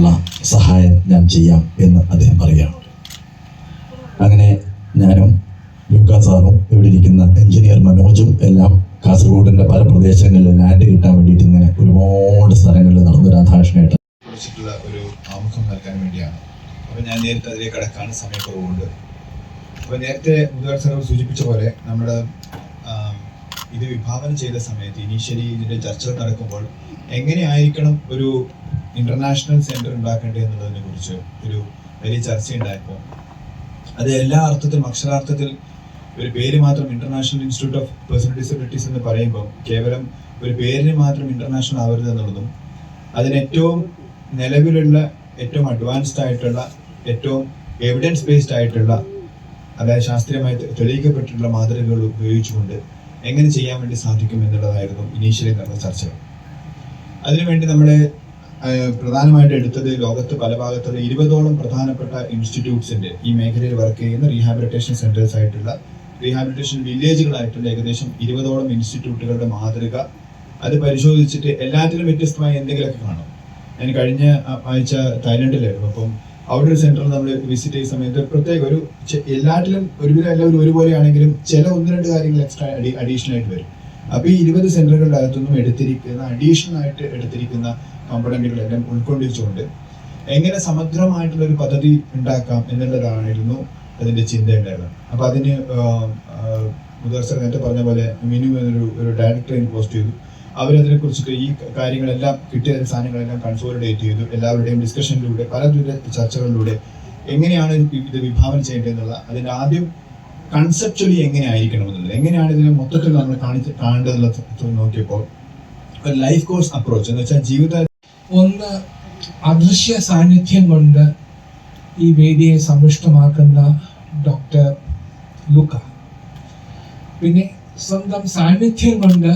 ചെയ്യാനുള്ള സഹായം ഞാൻ ചെയ്യാം എന്ന് അദ്ദേഹം പറയുകയാണ്. അങ്ങനെ ഞാനും ലൂക്ക സാറും ഇവിടെ ഇരിക്കുന്ന എഞ്ചിനീയർ മനോജും എല്ലാം കാസർഗോഡിന്റെ പല പ്രദേശങ്ങളിൽ ലാൻഡ് കിട്ടാൻ വേണ്ടിയിട്ട് ഇങ്ങനെ ഒരുപാട് സ്ഥലങ്ങളിൽ നടന്ന രാധാകൃഷ്ണനായിട്ട് കുറിച്ചിട്ടുള്ള ഒരു ആമുഖം നൽകാൻ വേണ്ടിയാണ്. അപ്പോൾ ഞാൻ നേരിട്ട് അതിലേക്ക് കടക്കാണ് സമയക്കുറവുണ്ട്. അപ്പോൾ നേരത്തെ മുതുകാർ സാറ് സൂചിപ്പിച്ച പോലെ നമ്മുടെ ഇത് വിഭാവനം ചെയ്ത സമയത്ത് ഇനീഷ്യലി ഇതിന്റെ ചർച്ചകൾ നടക്കുമ്പോൾ എങ്ങനെയായിരിക്കണം ഒരു ഇന്റർനാഷണൽ സെന്റർ ഉണ്ടാക്കേണ്ടത് എന്നുള്ളതിനെ കുറിച്ച് ഒരു വലിയ ചർച്ചയുണ്ടായപ്പോൾ അത് എല്ലാ അർത്ഥത്തിലും അക്ഷരാർത്ഥത്തിൽ ഒരു പേര് മാത്രം international institute of personal disabilities എന്ന് പറയുമ്പോൾ കേവലം ഒരു പേരിന് മാത്രം ഇന്റർനാഷണൽ ആവരുത് എന്നുള്ളതും അതിന് ഏറ്റവും നിലവിലുള്ള ഏറ്റവും അഡ്വാൻസ്ഡ് ആയിട്ടുള്ള ഏറ്റവും എവിഡൻസ് ബേസ്ഡ് ആയിട്ടുള്ള അതായത് ശാസ്ത്രീയമായി തെളിയിക്കപ്പെട്ടിട്ടുള്ള മാതൃകകൾ ഉപയോഗിച്ചുകൊണ്ട് എങ്ങനെ ചെയ്യാൻ വേണ്ടി സാധിക്കും എന്നുള്ളതായിരുന്നു ഇനീഷ്യലി നടന്ന ചർച്ചകൾ. അതിനുവേണ്ടി നമ്മളെ പ്രധാനമായിട്ട് എടുത്തത് ലോകത്ത് പല ഭാഗത്തുള്ള ഇരുപതോളം പ്രധാനപ്പെട്ട ഇൻസ്റ്റിറ്റ്യൂട്ട്സിന്റെ ഈ മേഖലയിൽ വർക്ക് ചെയ്യുന്ന റീഹാബിലിറ്റേഷൻ സെന്റേഴ്സ് ആയിട്ടുള്ള റീഹാബിലിറ്റേഷൻ വില്ലേജുകളായിട്ടുള്ള ഏകദേശം ഇരുപതോളം ഇൻസ്റ്റിറ്റ്യൂട്ടുകളുടെ മാതൃക. അത് പരിശോധിച്ചിട്ട് എല്ലാത്തിലും വ്യത്യസ്തമായ എന്തെങ്കിലുമൊക്കെ കാണും. ഞാൻ കഴിഞ്ഞ ആഴ്ച തായ്ലൻഡിലായിരുന്നു. അപ്പം അവിടെ ഒരു സെന്ററിൽ നമ്മൾ വിസിറ്റ് ചെയ്യുന്ന സമയത്ത് പ്രത്യേക ഒരു എല്ലാറ്റിലും ഒരുവിധം എല്ലാവരും ഒരുപോലെയാണെങ്കിലും ചില ഒന്ന് രണ്ട് കാര്യങ്ങൾ എക്സ്ട്രാ അഡീഷണൽ ആയിട്ട് വരും. അപ്പൊ ഈ ഇരുപത് സെന്ററുകളുടെ അകത്തുനിന്നും എടുത്തിരിക്കുന്ന അഡീഷണൽ ആയിട്ട് എടുത്തിരിക്കുന്ന കമ്പണന്റുകളെല്ലാം ഉൾക്കൊണ്ടിച്ചുകൊണ്ട് എങ്ങനെ സമഗ്രമായിട്ടുള്ള ഒരു പദ്ധതി ഉണ്ടാക്കാം എന്നുള്ളതായിരുന്നു അതിന്റെ ചിന്ത ഉണ്ടായിരുന്നത്. അപ്പൊ അതിന് സർ നേരത്തെ പറഞ്ഞ പോലെ മിനു എന്നൊരു ഒരു ഡയറക്ടറെ പോസ്റ്റ് ചെയ്തു. അവരതിനെ കുറിച്ചിട്ട് ഈ കാര്യങ്ങളെല്ലാം കിട്ടിയ സാധനങ്ങളെല്ലാം കൺസോളിഡേറ്റ് ചെയ്തു. എല്ലാവരുടെയും ഡിസ്കഷനിലൂടെ പലവിധ ചർച്ചകളിലൂടെ എങ്ങനെയാണ് ഇത് വിഭാവനം ചെയ്യേണ്ടതെന്നുള്ള അതിന്റെ ആദ്യം കൺസെപ്ച്വലി എങ്ങനെ ആയിരിക്കണം എന്നുള്ളത് എങ്ങനെയാണ് ഇതിനെ മൊത്തത്തിൽ നമ്മൾ കാണിച്ച് കാണേണ്ടത് നോക്കിയപ്പോൾ ഒരു ലൈഫ് കോഴ്സ് അപ്രോച്ച് എന്ന് വെച്ചാൽ ജീവിത ഒന്ന് അദൃശ്യ സാന്നിധ്യം കൊണ്ട് ഈ വേദിയെ സമ്പുഷ്ടമാക്കുന്ന ഡോക്ടർ ലുക്ക പിന്നെ സ്വന്തം സാന്നിധ്യം കൊണ്ട്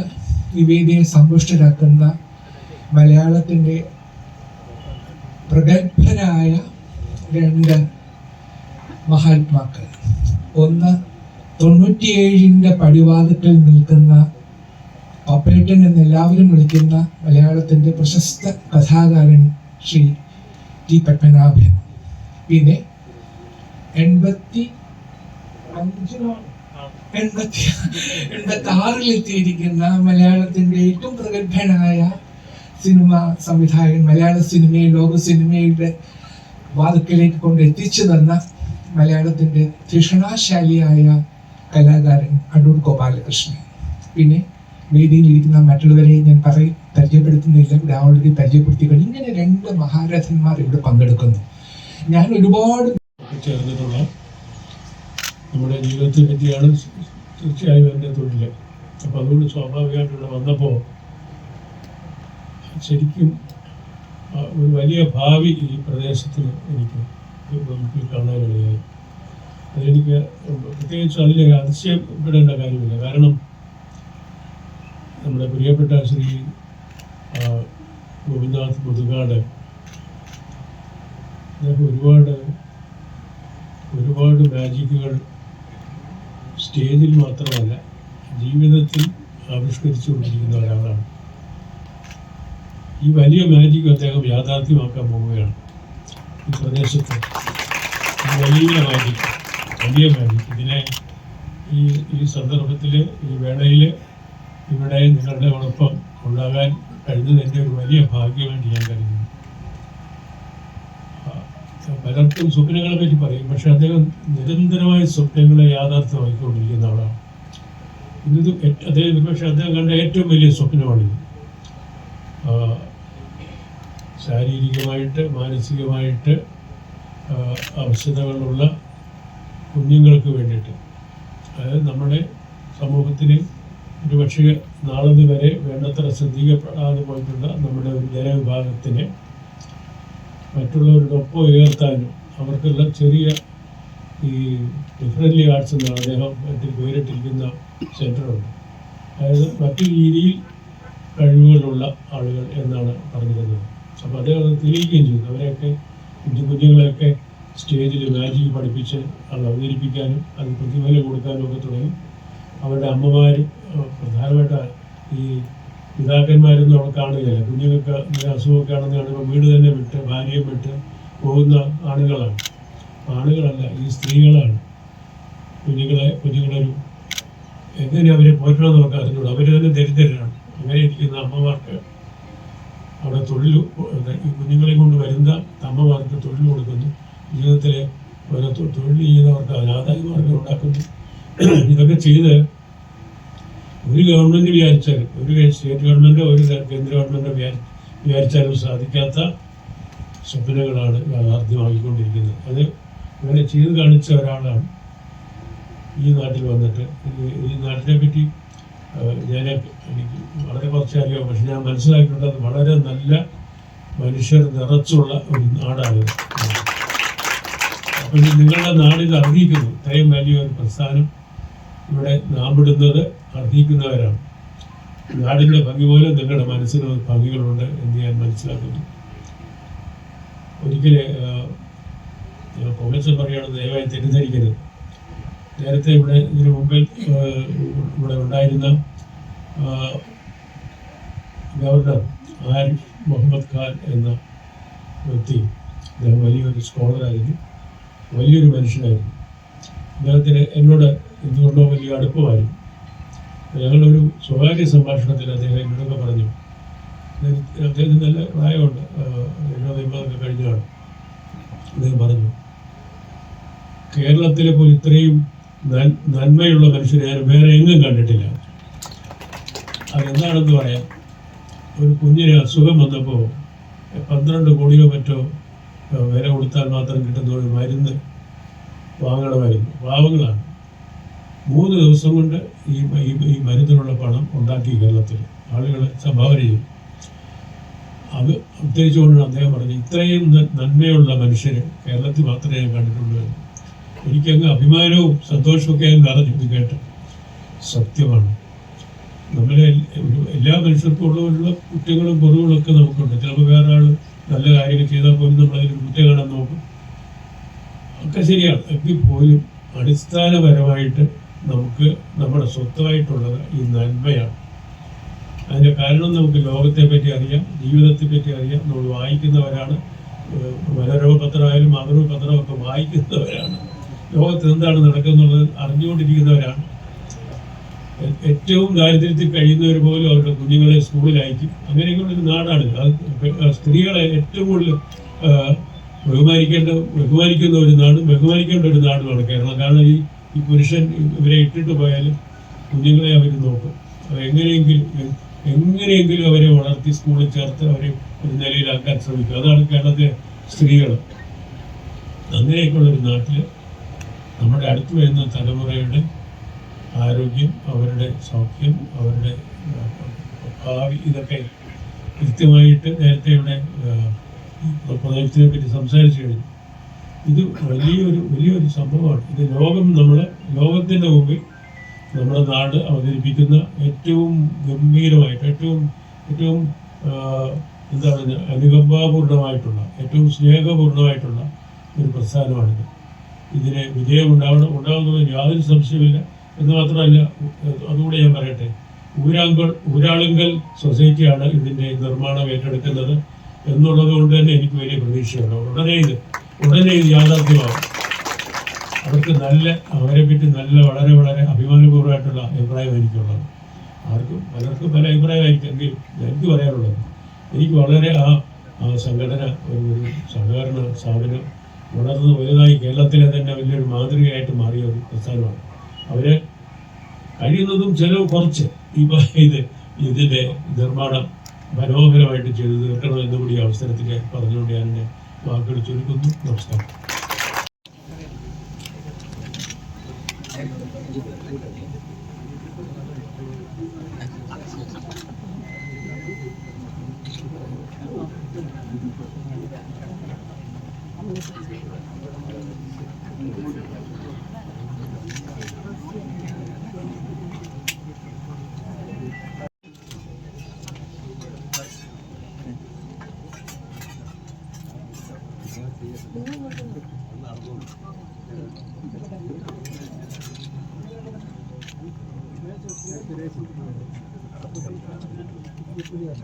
ഈ വേദിയെ സമ്പുഷ്ടരാക്കുന്ന മലയാളത്തിന്റെ പ്രഗത്ഭരായ രണ്ട് മഹാത്മാക്കൾ. ഒന്ന് തൊണ്ണൂറ്റിയേഴിന്റെ പടിവാദത്തിൽ നിൽക്കുന്ന ഓപ്പറേറ്റൻ എന്ന് എല്ലാവരും വിളിക്കുന്ന മലയാളത്തിന്റെ പ്രശസ്ത കഥാകാരൻ ശ്രീ ടി പത്മനാഭൻ. പിന്നെ എൺപത്തി അഞ്ചിനോ എൺപത്തി എൺപത്തി ആറിലെത്തിയിരിക്കുന്ന മലയാളത്തിന്റെ ഏറ്റവും പ്രഗത്ഭനായ സിനിമ സംവിധായകൻ മലയാള സിനിമയെ ലോക സിനിമയുടെ വാതുക്കലേക്ക് കൊണ്ട് എത്തിച്ചു തന്ന മലയാളത്തിന്റെ തൃഷണാശാലിയായ കലാകാരൻ അടൂർ ഗോപാലകൃഷ്ണൻ. പിന്നെ വേദിയിലിരിക്കുന്ന മറ്റുള്ളവരെ ഞാൻ പറയും പരിചയപ്പെടുത്തുന്നില്ല. ഇവിടെ ഓൾറെഡി പരിചയപ്പെടുത്തി കഴിഞ്ഞു ഇങ്ങനെ രണ്ട് മഹാരഥന്മാർ ഇവിടെ പങ്കെടുക്കുന്നു. ഞാൻ ഒരുപാട് ചേർന്നിട്ടുള്ള നമ്മുടെ ജീവിതത്തെ പറ്റിയാണ് തീർച്ചയായും എന്റെ തൊഴിൽ അപ്പോൾ അതുകൊണ്ട് സ്വാഭാവികമായിട്ട് ഇവിടെ വന്നപ്പോൾ ശരിക്കും ഒരു വലിയ ഭാവി ഈ പ്രദേശത്തിന് എനിക്ക് നമുക്ക് കാണാനിടയായി അതെനിക്ക് പ്രത്യേകിച്ച് അതിൽ അതിശയപ്പെടേണ്ട കാര്യമില്ല. കാരണം നമ്മുടെ പ്രിയപ്പെട്ട ശ്രീ ഗോപിനാഥ് മുതുകാട് അദ്ദേഹം ഒരുപാട് ഒരുപാട് മാജിക്കുകൾ സ്റ്റേജിൽ മാത്രമല്ല ജീവിതത്തിൽ ആവിഷ്കരിച്ചു കൊണ്ടിരിക്കുന്ന ഒരാളാണ്. ഈ വലിയ മാജിക് അദ്ദേഹം യാഥാർത്ഥ്യമാക്കാൻ പോവുകയാണ്. ഈ പ്രദേശത്ത്. വലിയ മാജിക് വലിയ മാജിക് ഇതിനെ ഈ ഈ സന്ദർഭത്തിൽ ഈ വേളയിൽ ഇവിടെ നിങ്ങളുടെ ഒപ്പം ഉണ്ടാകാൻ കഴിഞ്ഞതിന്റെ ഒരു വലിയ ഭാഗ്യമായിട്ട് ഞാൻ കരുതുന്നു. പലർക്കും സ്വപ്നങ്ങളെ പറ്റി പറയും പക്ഷെ അദ്ദേഹം നിരന്തരമായി സ്വപ്നങ്ങളെ യാഥാർത്ഥ്യമാക്കിക്കൊണ്ടിരിക്കുന്ന ആളാണ്. ഇന്നത് അദ്ദേഹം പക്ഷെ അദ്ദേഹം കണ്ട ഏറ്റവും വലിയ സ്വപ്നമാണിത്. ശാരീരികമായിട്ട് മാനസികമായിട്ട് ആവശ്യതകളുള്ള കുഞ്ഞുങ്ങൾക്ക് വേണ്ടിയിട്ട്. അതായത് നമ്മുടെ സമൂഹത്തിന് ഒരു പക്ഷേ നാളത് വരെ വേണ്ടത്ര ശ്രദ്ധിക്കപ്പെടാതെ പോയിട്ടുള്ള നമ്മുടെ ഒരു ജനവിഭാഗത്തിനെ മറ്റുള്ളവരുടെ ഒപ്പം ഉയർത്താനും അവർക്കുള്ള ചെറിയ ഈ ഡിഫറന്റ്ലി ആർട്സ് എന്നാണ് അദ്ദേഹം മറ്റു പേരിട്ടിരിക്കുന്ന സെന്ററുണ്ട് അതായത് മറ്റു രീതിയിൽ കഴിവുകളുള്ള ആളുകൾ എന്നാണ് പറഞ്ഞിരുന്നത്. അപ്പോൾ അദ്ദേഹം അത് തെളിയിക്കുകയും ചെയ്തു. അവരെയൊക്കെ കുഞ്ഞു കുഞ്ഞുങ്ങളെയൊക്കെ സ്റ്റേജിൽ മാജിക് പഠിപ്പിച്ച് അത് അവതരിപ്പിക്കാനും അത് പ്രതിഫലം കൊടുക്കാനും ഒക്കെ തുടങ്ങി. അവരുടെ അമ്മമാർ പ്രധാനമായിട്ട് ഈ പിതാക്കന്മാരൊന്നും അവിടെ കാണുകയില്ല. കുഞ്ഞുങ്ങൾക്ക് ഇങ്ങനെ അസുഖമൊക്കെ ആണെന്ന് കാണുമ്പോൾ വീട് തന്നെ വിട്ട് ഭാര്യയും വിട്ട് പോകുന്ന ആണുങ്ങളാണ്. ആണുങ്ങളല്ല ഈ സ്ത്രീകളാണ്. കുഞ്ഞുങ്ങളെ കുഞ്ഞുങ്ങളൊരു എങ്ങനെ അവരെ പോറ്റണമെന്ന് നമുക്ക് അറിഞ്ഞൂടാ. അവർ തന്നെ ദരിദ്രരാണ്. അങ്ങനെ ഇരിക്കുന്ന അമ്മമാർക്ക് അവിടെ തൊഴിൽ കുഞ്ഞുങ്ങളെ കൊണ്ട് വരുന്ന അമ്മമാർക്ക് തൊഴിൽ കൊടുക്കുന്നു. ജീവിതത്തിലെ ഓരോ തൊഴിൽ ചെയ്യുന്നവർക്ക് അനാദായ മാർഗം ഉണ്ടാക്കുന്നു. ഇതൊക്കെ ചെയ്ത് ഒരു ഗവൺമെന്റ് വിചാരിച്ചാലും ഒരു സ്റ്റേറ്റ് ഗവൺമെന്റോ ഒരു കേന്ദ്ര ഗവൺമെന്റോ വിചാരി വിചാരിച്ചാലും സാധിക്കാത്ത സ്വപ്നങ്ങളാണ് യാഥാർത്ഥ്യമാക്കിക്കൊണ്ടിരിക്കുന്നത്. അത് അങ്ങനെ ചെയ്ത് കാണിച്ച ഒരാളാണ് ഈ നാട്ടിൽ വന്നിട്ട്. ഈ- നാട്ടിനെ പറ്റി ഞാൻ എനിക്ക് വളരെ കുറച്ച് അറിയാം പക്ഷെ ഞാൻ മനസ്സിലാക്കിയിട്ടുള്ളത് വളരെ നല്ല മനുഷ്യർ നിറച്ചുള്ള ഒരു നാടാണ്. അപ്പോൾ നിങ്ങളുടെ നാടിത് അർഹിക്കുന്നു. ഇത്രയും വലിയൊരു പ്രസ്ഥാനം ഇവിടെ നാമിടുന്നത് അർഹിക്കുന്നവരാണ്. നാടിന്റെ ഭംഗി പോലെ നിങ്ങളുടെ മനസ്സിന് ഭംഗികളുണ്ട് എന്ന് ഞാൻ മനസ്സിലാക്കുന്നു. ഒരിക്കൽ കോൺഗ്രസ് പറയുകയാണ് ദയവായി തെറ്റിദ്ധരിക്കരുത്. നേരത്തെ ഇവിടെ ഇതിനു മുമ്പിൽ ഇവിടെ ഉണ്ടായിരുന്ന ഗവർണർ ആരിഫ് മുഹമ്മദ് ഖാൻ എന്ന വ്യക്തി അദ്ദേഹം വലിയൊരു സ്കോളറായിരുന്നു. വലിയൊരു മനുഷ്യനായിരുന്നു. അദ്ദേഹത്തിന് എന്നോട് എന്തുകൊണ്ടോ വലിയ അടുപ്പമായിരുന്നു. ഞങ്ങളൊരു സ്വകാര്യ സംഭാഷണത്തിൽ അദ്ദേഹം എന്നോടൊക്കെ പറഞ്ഞു അദ്ദേഹത്തിന് നല്ല പ്രായമുണ്ട്. എഴുപത് എൺപതൊക്കെ കഴിഞ്ഞാണ് അദ്ദേഹം പറഞ്ഞു കേരളത്തിലെ പോലെ ഇത്രയും നന്മയുള്ള മനുഷ്യനെ ഞാൻ വേറെ എങ്ങും കണ്ടിട്ടില്ല. അതെന്താണെന്ന് പറയാം. ഒരു കുഞ്ഞിന് അസുഖം വന്നപ്പോൾ പന്ത്രണ്ട് കോടിയോ മറ്റോ വില കൊടുത്താൽ മാത്രം കിട്ടുന്ന ഒരു മരുന്ന് വാങ്ങണമായിരുന്നു പാവങ്ങളാണ് മൂന്ന് ദിവസം കൊണ്ട് ഈ ഈ- മരുന്നിനുള്ള പണം ഉണ്ടാക്കി കേരളത്തിൽ. ആളുകൾ സംഭാവന ചെയ്തു അത് ഉത്തേജിച്ചുകൊണ്ടാണ് അദ്ദേഹം പറഞ്ഞത് ഇത്രയും നന്മയുള്ള മനുഷ്യർ കേരളത്തിൽ മാത്രമേ ഞാൻ കണ്ടിട്ടുള്ളൂ എനിക്കങ്ങ് അഭിമാനവും സന്തോഷമൊക്കെ ഞാൻ നിറഞ്ഞു ഇത് കേട്ട്. സത്യമാണ്. നമ്മളെ എല്ലാ മനുഷ്യർക്കും ഉള്ള കുറ്റങ്ങളും കുറവുകളൊക്കെ നമുക്കുണ്ട്. ചിലപ്പോൾ വേറെ ആൾ നല്ല കാര്യങ്ങൾ ചെയ്താൽ പോലും നമ്മളതിൽ കുറ്റകടം നോക്കും. ഒക്കെ ശരിയാണ്. എങ്കിൽ പോലും അടിസ്ഥാനപരമായിട്ട് നമുക്ക് നമ്മുടെ സ്വന്തമായിട്ടുള്ളത് ഈ നന്മയാണ്. അതിന്റെ കാരണം നമുക്ക് ലോകത്തെ പറ്റി അറിയാം ജീവിതത്തെ പറ്റി അറിയാം. നമ്മൾ വായിക്കുന്നവരാണ്. മനോരമ പത്രമായാലും മാതൃപത്രമൊക്കെ പത്രമൊക്കെ വായിക്കുന്നവരാണ്. ലോകത്ത് എന്താണ് നടക്കുന്നുള്ളത് അറിഞ്ഞുകൊണ്ടിരിക്കുന്നവരാണ്. ഏറ്റവും ദാരിദ്ര്യത്തിൽ കഴിയുന്നവർ പോലും അവരുടെ കുഞ്ഞുങ്ങളെ സ്കൂളിൽ അയക്കും അങ്ങനെയൊക്കെയുള്ള ഒരു നാടാണ്. അത് സ്ത്രീകളെ ഏറ്റവും കൂടുതൽ ബഹുമാനിക്കേണ്ട ബഹുമാനിക്കുന്ന ഒരു നാടും ബഹുമാനിക്കേണ്ട ഒരു നാടുമാണ് കേരളം. കാരണം ഈ ഈ പുരുഷൻ ഇവരെ ഇട്ടിട്ട് പോയാലും കുഞ്ഞുങ്ങളെ അവർ നോക്കും. അത് എങ്ങനെയെങ്കിലും എങ്ങനെയെങ്കിലും അവരെ വളർത്തി സ്കൂളിൽ ചേർത്ത് അവരെ ഒരു നിലയിലാക്കാൻ ശ്രമിക്കും. അതാണ് കേരളത്തിലെ സ്ത്രീകൾ. അങ്ങനെയൊക്കെയുള്ള ഒരു നാട്ടിൽ നമ്മുടെ അടുത്ത് വരുന്ന തലമുറയുടെ ആരോഗ്യം അവരുടെ സൗഖ്യം അവരുടെ ഭാവി ഇതൊക്കെ കൃത്യമായിട്ട് നേരത്തെ ഇവിടെ പ്രദേശത്തിനെ പറ്റി സംസാരിച്ചു കഴിഞ്ഞു. ഇത് വലിയൊരു വലിയൊരു സംഭവമാണ്. ഇത് ലോകം നമ്മൾ ലോകത്തിന്റെ മുമ്പിൽ നമ്മുടെ നാട് അവതരിപ്പിക്കുന്ന ഏറ്റവും ഗംഭീരമായിട്ട് ഏറ്റവും ഏറ്റവും എന്താണ് അനുകമ്പാപൂർണമായിട്ടുള്ള ഏറ്റവും സ്നേഹപൂർണമായിട്ടുള്ള ഒരു പ്രസ്ഥാനമാണിത്. ഇതിന് വിജയം ഉണ്ടാവണം ഉണ്ടാകുന്നതിന് യാതൊരു സംശയമില്ല എന്ന് മാത്രമല്ല അതുകൂടെ ഞാൻ പറയട്ടെ. ഊരാങ്കൽ ഊരാളുങ്കൽ സൊസൈറ്റിയാണ് ഇതിന്റെ നിർമ്മാണം ഏറ്റെടുക്കുന്നത് എന്നുള്ളത് കൊണ്ട് തന്നെ എനിക്ക് വലിയ പ്രതീക്ഷയുണ്ട്. ഉടനെ ഇത് ഉടനെ ഇത് യാഥാർത്ഥ്യമാകും അവർക്ക് നല്ല അവരെ പറ്റി നല്ല വളരെ വളരെ അഭിമാനപൂർവമായിട്ടുള്ള അഭിപ്രായം എനിക്കുള്ളത്. ആർക്കും പലർക്കും പല അഭിപ്രായമായിരിക്കും എങ്കിലും എനിക്ക് പറയാനുള്ളത് എനിക്ക് വളരെ ആ സംഘടന ഒരു സഹകരണ സ്ഥാപനം വളർന്ന് വലുതായി കേരളത്തിലെ തന്നെ വലിയൊരു മാതൃകയായിട്ട് മാറിയ ഒരു പ്രസ്ഥാനമാണ്. അവർ കഴിയുന്നതും ചെലവ് കുറച്ച് ഇപ്പൊ ഇത് ഇതിന്റെ നിർമ്മാണം മനോഹരമായിട്ട് ചെയ്തു തീർക്കണം എന്ന് കൂടി അവസരത്തിൽ പറഞ്ഞുകൊണ്ട് ഞാൻ എന്റെ വാക്കുകൾ ചുരുക്കുന്നു നമസ്കാരം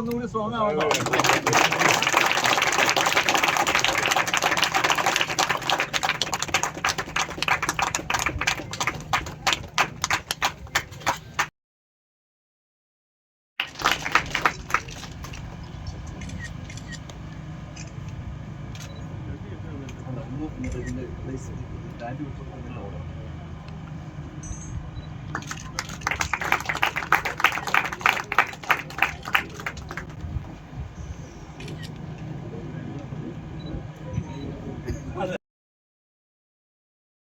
ഒന്നുകൂടി സ്ട്രോങ് ആവണം. Ich bin nicht mehr. Ich bin nicht mehr. Ich bin nicht mehr.